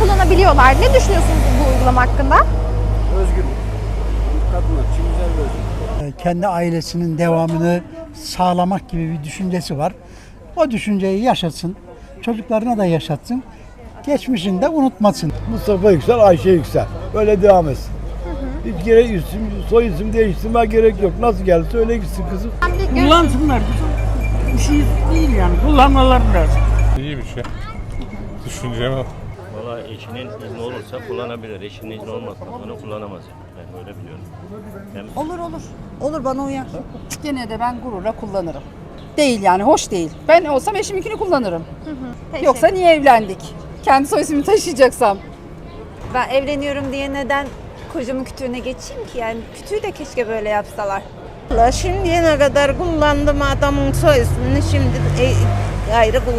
kullanabiliyorlar. Ne düşünüyorsunuz bu uygulama hakkında? Özgürlük. Kadınlar için güzel bir özgürlük. E, kendi ailesinin devamını sağlamak gibi bir düşüncesi var. O düşünceyi yaşatsın, çocuklarına da yaşatsın, geçmişini de unutmasın. Mustafa Yüksel, Ayşe Yüksel. Böyle devam etsin. Hiç gerek isim, soy isim değiştirmeye gerek yok. Nasıl gelirse öyle gitsin kızım. Kullansınlar. Bir şey değil yani. Kullanmaları lazım. İyi bir şey. Düşüncem o. Valla eşinin izni olursa kullanabilir. Eşinin izni olmazsa sonra kullanamaz. Ben öyle biliyorum. Hem Olur olur. Olur bana uyar. Gene de ben gururla kullanırım. Değil yani hoş değil. Ben olsam eşiminkini kullanırım. Teşekkür Yoksa niye evlendik? Kendi soy ismimi taşıyacaksam. Ben evleniyorum diye neden kocamın kütüğüne geçeyim ki? Yani kütüğü de keşke böyle yapsalar. Şimdiye kadar kullandım adamın soy ismini şimdi e, gayrı kullan.